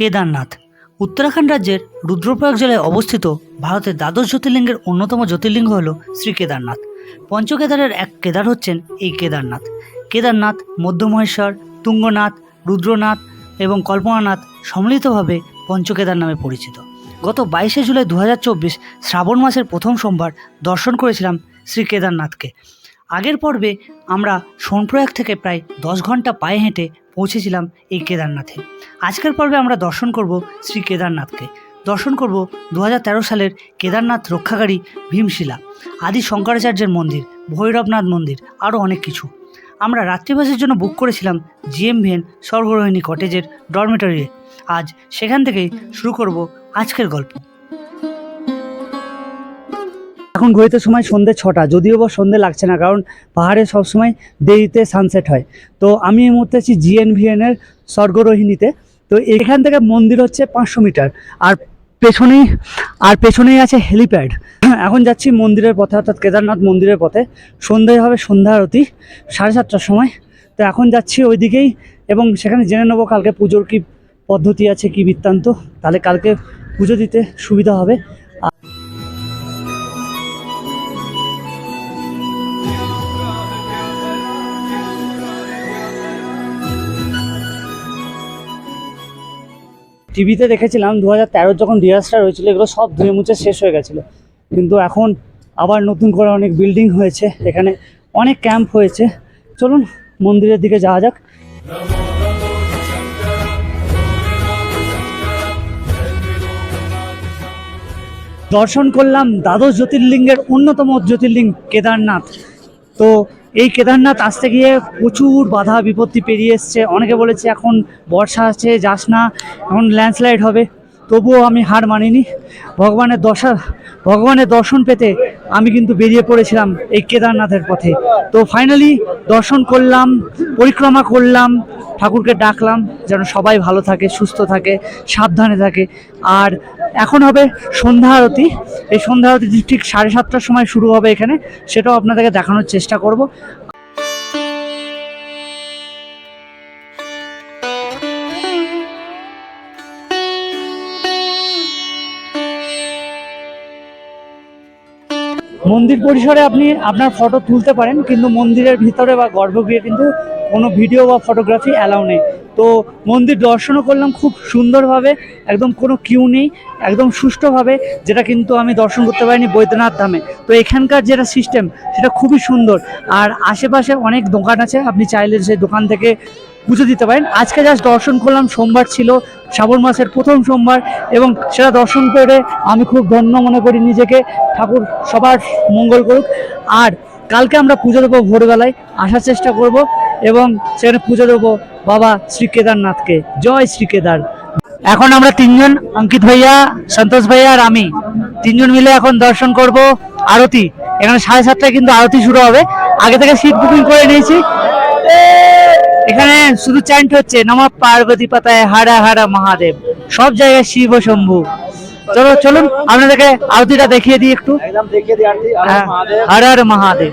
কেদারনাথ। উত্তরাখণ্ড রাজ্যের রুদ্রপ্রয়াগ জেলায় অবস্থিত ভারতের দ্বাদশ জ্যোতির্লিঙ্গের অন্যতম জ্যোতির্লিঙ্গ হল শ্রী কেদারনাথ। পঞ্চকেদারের এক কেদার হচ্ছেন এই কেদারনাথ। কেদারনাথ, মধ্যমহেশ্বর, তুঙ্গনাথ, রুদ্রনাথ এবং কল্পনানাথ সম্মিলিতভাবে পঞ্চকেদার নামে পরিচিত। গত বাইশে জুলাই দু হাজার চব্বিশ শ্রাবণ মাসের প্রথম সোমবার দর্শন করেছিলাম শ্রী কেদারনাথকে। আগের পর্বে আমরা সোনপ্রয়াগ থেকে প্রায় দশ ঘণ্টা পায়ে হেঁটে পৌঁছেছিলাম এই কেদারনাথে। আজকের পর্বে আমরা দর্শন করব শ্রী কেদারনাথকে। দর্শন করব দু হাজার তেরো সালের কেদারনাথ রক্ষাকারী ভীমশিলা, আদি শঙ্করাচার্যের মন্দির, ভৈরবনাথ মন্দির, আরও অনেক কিছু। আমরা রাত্রিবাসের জন্য বুক করেছিলাম জিএমভিএন স্বর্গরোহিণী কটেজের ডরমেটরিয়ে আজ সেখান থেকেই শুরু করব আজকের গল্প। এখন ঘড়িতে সময় সন্ধ্যে ছটা, যদিও বা সন্ধ্যে লাগছে না, কারণ পাহাড়ে সবসময় দেরিতে সানসেট হয়। তো আমি এই মুহূর্তে আছি জিএনভিএন এর স্বর্গরোহিণীতে। তো এখান থেকে মন্দির হচ্ছে পাঁচশো মিটার, আর পেছনেই আর পেছনেই আছে হেলিপ্যাড। এখন যাচ্ছি মন্দিরের পথে, অর্থাৎ কেদারনাথ মন্দিরের পথে। সন্ধ্যায় হবে সন্ধ্যা আরতি, সাড়ে সাতটার সময়। তো এখন যাচ্ছি ওইদিকেই, এবং সেখানে জেনে নেব কালকে পুজোর কি পদ্ধতি আছে, কি বৃত্তান্ত। তাহলে কালকে পুজো দিতে সুবিধা হবে। টিভিতে দেখেছিলাম দু হাজার তেরোর যখন ডিজাস্টার হয়েছিল, এগুলো সব ধুয়ে মুছে শেষ হয়ে গেছিল। কিন্তু এখন আবার নতুন করে অনেক বিল্ডিং হয়েছে, এখানে অনেক ক্যাম্প হয়েছে। চলুন, মন্দিরের দিকে যাওয়া যাক। দর্শন করলাম দ্বাদশ জ্যোতির্লিঙ্গের অন্যতম জ্যোতির্লিঙ্গ কেদারনাথ। তো এই কেদারনাথ আসতে গিয়ে প্রচুর বাধা, বিপত্তি পেরিয়ে এসছে। অনেকে বলেছে এখন বর্ষা আছে, যাস না, এখন ল্যান্ডস্লাইড হবে। তবুও আমি হার মানিনি। ভগবানের দশা, ভগবানের দর্শন পেতে আমি কিন্তু বেরিয়ে পড়েছিলাম এই কেদারনাথের পথে। তো ফাইনালি দর্শন করলাম, পরিক্রমা করলাম, ঠাকুরকে ডাকলাম, যেন সবাই ভালো থাকে, সুস্থ থাকে, সাবধানে থাকে। আর এখন হবে সন্ধ্যা আরতি। এই সন্ধ্যা আরতি ঠিক সাড়ে সাতটার সময় শুরু হবে এখানে, সেটাও আপনাদেরকে দেখানোর চেষ্টা করব। মন্দির পরিসরে আপনি আপনার ফটো তুলতে পারেন, কিন্তু মন্দিরের ভিতরে বা গর্ভগৃহে কিন্তু কোনো ভিডিও বা ফটোগ্রাফি অ্যালাউ নেই। তো মন্দির দর্শনও করলাম খুব সুন্দরভাবে, একদম কোনো কিউ নেই, একদম সুষ্ঠুভাবে, যেটা কিন্তু আমি দর্শন করতে পারিনি বৈদ্যনাথ ধামে। তো এখানকার যেটা সিস্টেম সেটা খুবই সুন্দর। আর আশেপাশে অনেক দোকান আছে, আপনি চাইলে সেই দোকান থেকে পুজো দিতে পারেন। আজকে জাস্ট দর্শন করলাম, সোমবার ছিল, শ্রাবণ মাসের প্রথম সোমবার, এবং সেটা দর্শন করে আমি খুব ধন্য মনে করি নিজেকে। ঠাকুর সবার মঙ্গল করুক। আর কালকে আমরা পুজো দেবো ভোরবেলায়, আসার চেষ্টা করব। এবং সেখানে পুজো দেবো বাবা শ্রী কেদারনাথকে। জয় শ্রী কেদার। এখন আমরা তিনজন অঙ্কিত ভাইয়া সন্তোষ ভাইয়া আর আমি। তিনজন মিলে এখন দর্শন করব আরতি। এখানে সাড়ে সাতটায় কিন্তু আরতি শুরু হবে। আগে থেকে সিট বুকিং করে নিয়েছি। এখানে শুধু চ্যান্ট হচ্ছে নম পার্বতী পাতায় হারা হারা মহাদেব। সব জায়গায় শিব শম্ভু। চলো চলুন আপনাদেরকে আরতিটা দেখিয়ে দিই একটু। হ্যাঁ, হর হর মহাদেব।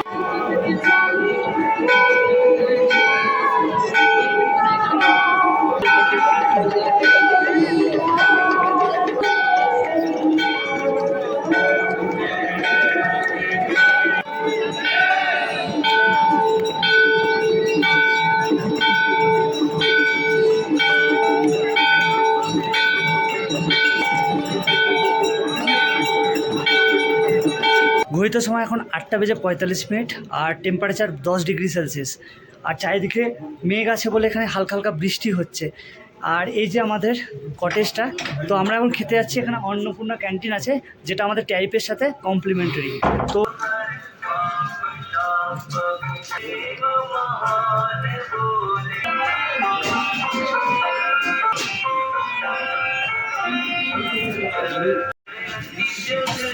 প্রকৃত সময় এখন আটটা বেজে পঁয়তাল্লিশ মিনিট আর টেম্পারেচার দশ ডিগ্রি সেলসিয়াস আর চারিদিকে মেঘ আছে বলে এখানে হালকা হালকা বৃষ্টি হচ্ছে আর এই যে আমাদের কটেজটা তো আমরা এখন খেতে যাচ্ছি এখানে অন্নপূর্ণা ক্যান্টিন আছে, যেটা আমাদের ট্যারিফের সাথে কমপ্লিমেন্টারি তো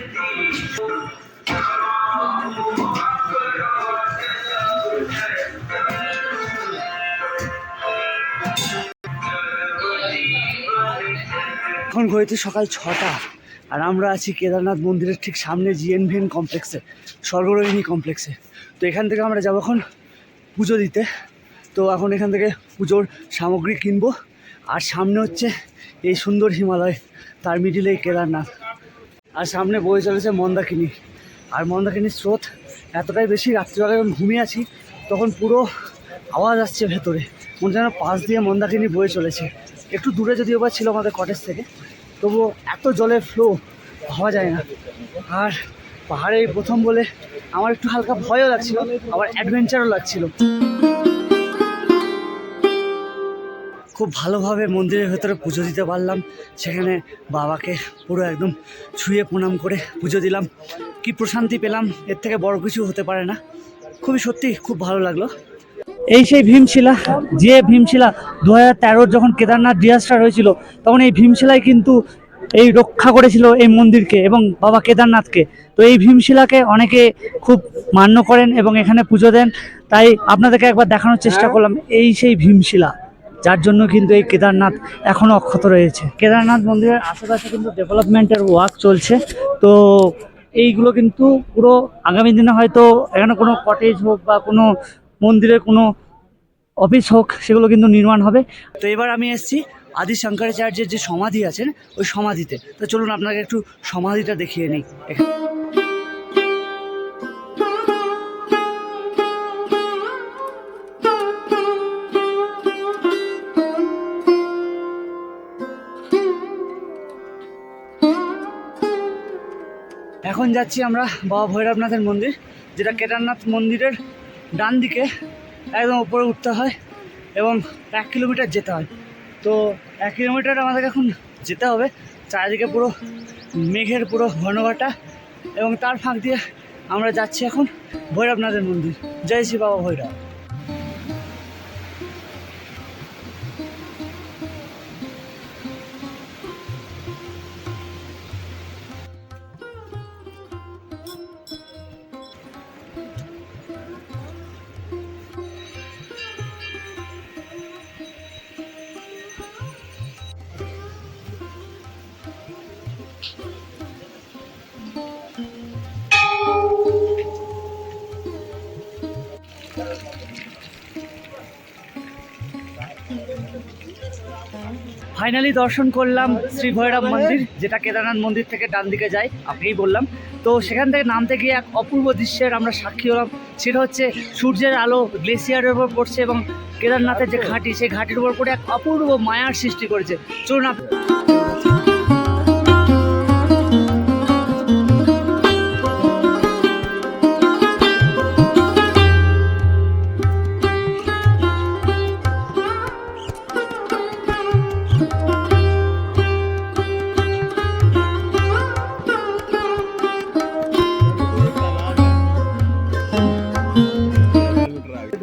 Thank you. এখন ঘড়িতে সকাল ছটা, আর আমরা আছি কেদারনাথ মন্দিরের ঠিক সামনে জিএনভিএন কমপ্লেক্সে, সর্বরোহিণী কমপ্লেক্সে। তো এখান থেকে আমরা যাব এখন পুজো দিতে। তো এখন এখান থেকে পুজোর সামগ্রী কিনবো। আর সামনে হচ্ছে এই সুন্দর হিমালয়, তার মিডিলে কেদারনাথ। আর সামনে বয়ে চলেছে মন্দাকিনী। আর মন্দাকিনীর স্রোত এতটাই বেশি, রাত্রিবেলা যখন ঘুমিয়ে আছি, তখন পুরো আওয়াজ আসছে ভেতরে। মনে যেন পাশ দিয়ে মন্দাকিনী বয়ে চলেছে। একটু দূরে যদিও বা ছিল আমাদের কটেজ থেকে, তবুও এত জলের ফ্লো ভাবা যায় না। আর পাহাড়ে প্রথম বলে আমার একটু হালকা ভয়ও লাগছিল, আবার অ্যাডভেঞ্চারও লাগছিল। খুব ভালোভাবে মন্দিরের ভেতরে পুজো দিতে পারলাম। সেখানে বাবাকে পুরো একদম ছুঁয়ে প্রণাম করে পুজো দিলাম। কি প্রশান্তি পেলাম, এর থেকে বড় কিছু হতে পারে না। খুবই সত্যি, খুব ভালো লাগল। এই সেই ভীমশিলা, যে ভীমশিলা দু হাজার যখন কেদারনাথ ডিজাস্টার হয়েছিল, তখন এই ভীমশিলাই কিন্তু এই রক্ষা করেছিল এই মন্দিরকে এবং বাবা কেদারনাথকে। তো এই ভীমশিলাকে অনেকে খুব মান্য করেন এবং এখানে পুজো দেন। তাই আপনাদেরকে একবার দেখানোর চেষ্টা করলাম এই সেই ভীমশিলা, যার জন্য কিন্তু এই কেদারনাথ এখনও অক্ষত রয়েছে। কেদারনাথ মন্দিরের আশেপাশে কিন্তু ডেভেলপমেন্টের ওয়ার্ক চলছে। তো এইগুলো কিন্তু পুরো আগামী দিনে হয়তো এখানে কোনো কটেজ হোক বা কোনো মন্দিরের কোনো অফিস হোক, সেগুলো কিন্তু নির্মাণ হবে। তো এবার আমি এসেছি আদি শঙ্করাচার্যের যে সমাধি আছেন, ওই সমাধিতে। তো চলুন আপনাকে একটু সমাধিটা দেখিয়ে নিই। এখানে। এখন যাচ্ছি আমরা বাবা ভৈরবনাথের মন্দির, যেটা কেদারনাথ মন্দিরের ডান দিকে একদম উপরে উঠতে হয় এবং এক কিলোমিটার যেতে হয়। তো এক কিলোমিটার আমাদেরকে এখন যেতে হবে, চারিদিকে পুরো মেঘের পুরো ঘনঘাটা এবং তার ফাঁক দিয়ে আমরা যাচ্ছি এখন ভৈরবনাথের মন্দির। জয় শ্রী বাবা ভৈরব। ফাইনালি দর্শন করলাম শ্রী ভৈরব মন্দির, যেটা কেদারনাথ মন্দির থেকে ডান দিকে যায়, আপনিই বললাম। তো সেখান থেকে নামতে গিয়ে এক অপূর্ব দৃশ্যের আমরা সাক্ষী হলাম, সেটা হচ্ছে সূর্যের আলো গ্লেসিয়ারের উপর পড়ছে এবং কেদারনাথের যে ঘাঁটি, সেই ঘাঁটির উপর পড়ে এক অপূর্ব মায়ার সৃষ্টি করেছে। চলুন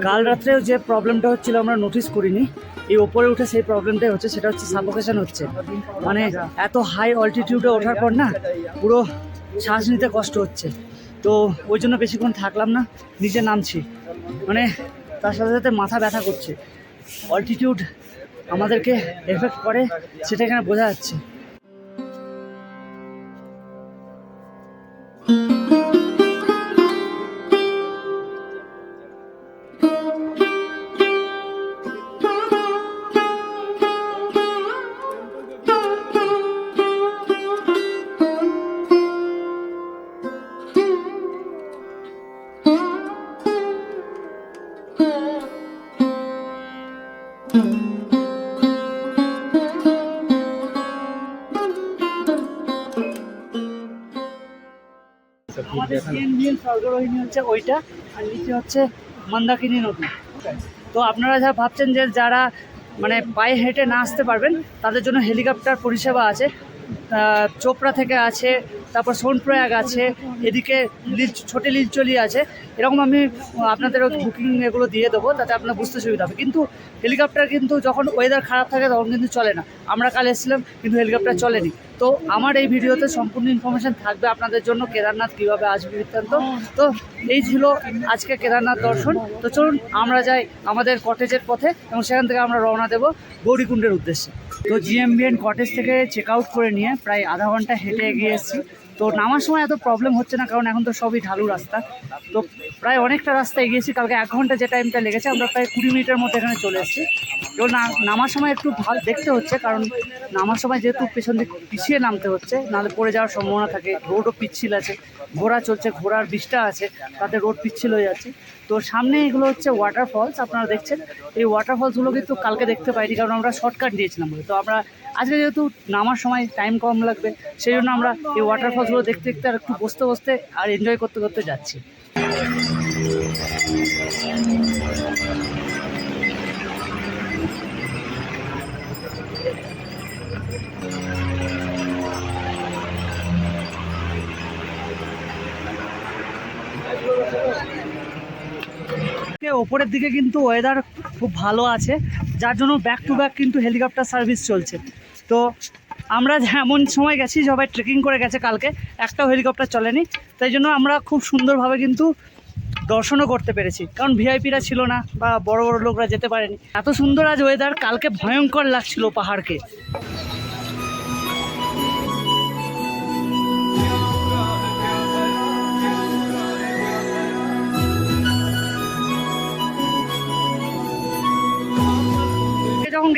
কাল রাত্রেও যে প্রবলেমটা হচ্ছিল, আমরা নোটিস করিনি। এই ওপরে উঠে সেই প্রবলেমটাই হচ্ছে, সেটা হচ্ছে সাফোকেশন হচ্ছে। মানে এত হাই অল্টিটিউডে ওঠার পর না, পুরো শ্বাস নিতে কষ্ট হচ্ছে। তো ওই জন্য বেশিক্ষণ থাকলাম না নিচে নামছি। মানে তার সাথে সাথে মাথা ব্যথা করছে। অল্টিটিউড আমাদেরকে এফেক্ট করে, সেটা এখানে বোঝা যাচ্ছে। আমাদের স্বর্গরোহিণী হচ্ছে ওইটা, আর নিচে হচ্ছে মন্দাকিনী নদী। তো আপনারা যা ভাবছেন যে যারা মানে পায়ে হেঁটে না আসতে পারবেন, তাদের জন্য হেলিকপ্টার পরিষেবা আছে। চোপড়া থেকে আছে তারপর সোনপ্রয়াগ আছে, এদিকে লিল, ছোটো লিলচলি আছে। এরকম আমি আপনাদের বুকিং এগুলো দিয়ে দেবো, তাতে আপনার বুঝতে সুবিধা হবে। কিন্তু হেলিকপ্টার কিন্তু যখন ওয়েদার খারাপ থাকে তখন কিন্তু চলে না। আমরা কাল এসেছিলাম, কিন্তু হেলিকপ্টার চলেনি। তো আমার এই ভিডিওতে সম্পূর্ণ ইনফরমেশন থাকবে আপনাদের জন্য, কেদারনাথ কীভাবে আসবে বৃত্তান্ত। তো এই ছিল আজকে কেদারনাথ দর্শন। তো চলুন, আমরা যাই আমাদের কটেজের পথে এবং সেখান থেকে আমরা রওনা দেবো গৌরীকুণ্ডের উদ্দেশ্যে। তো জিএমবিএন কটেজ থেকে চেক আউট করে নিয়ে প্রায় আধা ঘণ্টা হেঁটে এগিয়ে এসেছি। তো নামার সময় এত প্রবলেম হচ্ছে না, কারণ এখন তো সবই ঢালু রাস্তা। তো প্রায় অনেকটা রাস্তা এগিয়েছি, কালকে এক ঘণ্টা যে টাইমটা লেগেছে, আমরা প্রায় কুড়ি মিনিটের মধ্যে এখানে চলে এসেছি। তো নামার সময় একটু ভালো দেখতে হচ্ছে, কারণ নামার সময় যেহেতু পেছন দিক পিছিয়ে নামতে হচ্ছে, নাহলে পড়ে যাওয়ার সম্ভাবনা থাকে, রোডও পিচ্ছিল আছে, ঘোড়া চলছে, ঘোড়ার বিষটা আছে, তাতে রোড পিচ্ছিল হয়ে যাচ্ছে। তো সামনে এগুলো হচ্ছে ওয়াটারফলস আপনারা দেখছেন, এই ওয়াটারফলসগুলো কিন্তু কালকে দেখতে পাইনি, কারণ আমরা শর্টকাট নিয়েছিলাম তো আমরা আজকে যেহেতু নামার সময় টাইম কম লাগবে, সেই জন্য আমরা এই ওয়াটারফলসগুলো দেখতে দেখতে আর একটু বসতে বসতে আর এনজয় করতে করতে যাচ্ছি। ওপরের দিকে কিন্তু ওয়েদার খুব ভালো আছে, যার জন্য ব্যাক টু ব্যাক কিন্তু হেলিকপ্টার সার্ভিস চলছে। তো আমরা এমন সময় গেছি, সবাই ট্রেকিং করে গেছে কালকে। একটাও হেলিকপ্টার চলেনি। তাই জন্য আমরা খুব সুন্দরভাবে কিন্তু দর্শনও করতে পেরেছি। কারণ ভিআইপিরা ছিল না বা বড় বড় লোকরা যেতে পারেনি। এত সুন্দর আজ ওয়েদার কালকে ভয়ঙ্কর লাগছিল পাহাড়কে।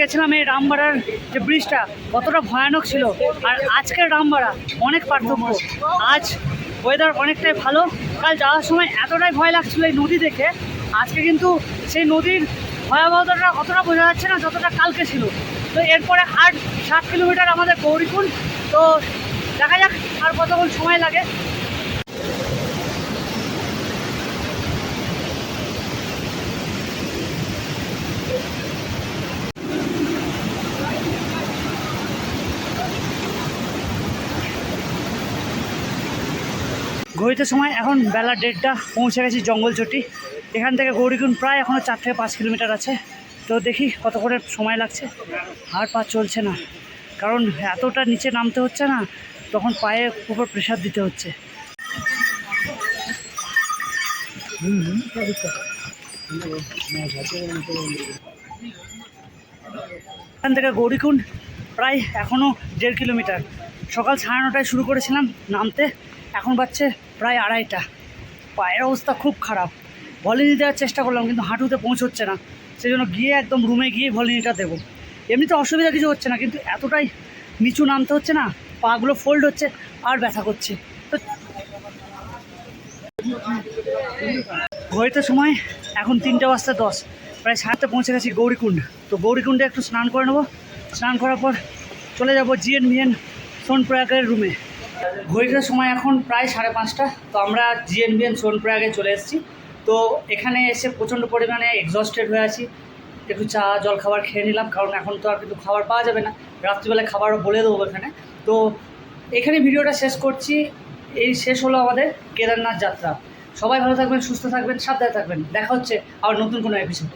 গেছিলাম এই রামবাড়ার যে ব্রিজটা, কতটা ভয়ানক ছিল। আর আজকের রামবাড়া, অনেক পার্থক্য। আজ ওয়েদার অনেকটাই ভালো। কাল যাওয়ার সময় এতটাই ভয় লাগছিল এই নদী দেখে। আজকে কিন্তু সেই নদীর ভয়াবহতাটা অতটা বোঝা যাচ্ছে না যতটা কালকে ছিল। তো এরপরে আট, সাত কিলোমিটার আমাদের গৌরীকুণ্ড তো দেখা যাক আর কতক্ষণ সময় লাগে। ঘড়িতে সময়, এখন বেলা দেড়টা, পৌঁছে গেছি জঙ্গলচটি এখান থেকে গৌরীকুণ্ড প্রায় এখনও চার থেকে পাঁচ কিলোমিটার আছে। তো দেখি কত করে সময় লাগছে। আর পা চলছে না। কারণ এতটা নিচে নামতে হচ্ছে না, তখন পায়ে উপর প্রেশার দিতে হচ্ছে। এখান থেকে গৌরীকুণ্ড প্রায় এখনও দেড় কিলোমিটার। সকাল সাড়ে নটায় শুরু করেছিলাম নামতে। এখন বাজছে প্রায় আড়াইটা। পায়ের অবস্থা খুব খারাপ। ভলিনি দেওয়ার চেষ্টা করলাম, কিন্তু হাঁটুতে পৌঁছচ্ছে না। সেই জন্য গিয়ে একদম রুমে গিয়ে ভলিনিটা দেবো। এমনিতে অসুবিধা কিছু হচ্ছে না, কিন্তু এতটাই নিচু নামতে হচ্ছে না, পাগুলো ফোল্ড হচ্ছে, আর ব্যথা করছে। তো ঘড়িতে সময় এখন তিনটে বাজতে দশ, প্রায় সাতটা পৌঁছে গেছি গৌরীকুণ্ড। তো গৌরীকুণ্ডে একটু স্নান করে নেব। স্নান করার পর চলে যাব জিএন ভিএন সোনপ্রয়াগের রুমে। ঘড়িটার সময় এখন প্রায় সাড়ে পাঁচটা। তো আমরা জিএন ভিএন সোনপ্রয়াগে চলে এসেছি। তো এখানে এসে প্রচণ্ড পরিমাণে এক্সস্টেড হয়ে আছি। একটু চা, জল খাবার খেয়ে নিলাম, কারণ এখন তো আর কিন্তু খাবার পাওয়া যাবে না। রাত্রিবেলায় খাবারও বলে দেবো এখানে তো এখানে ভিডিওটা শেষ করছি। এই শেষ হলো আমাদের কেদারনাথ যাত্রা। সবাই ভালো থাকবেন, সুস্থ থাকবেন, সাবধানে থাকবেন। দেখা হচ্ছে আবার নতুন কোনো এপিসোড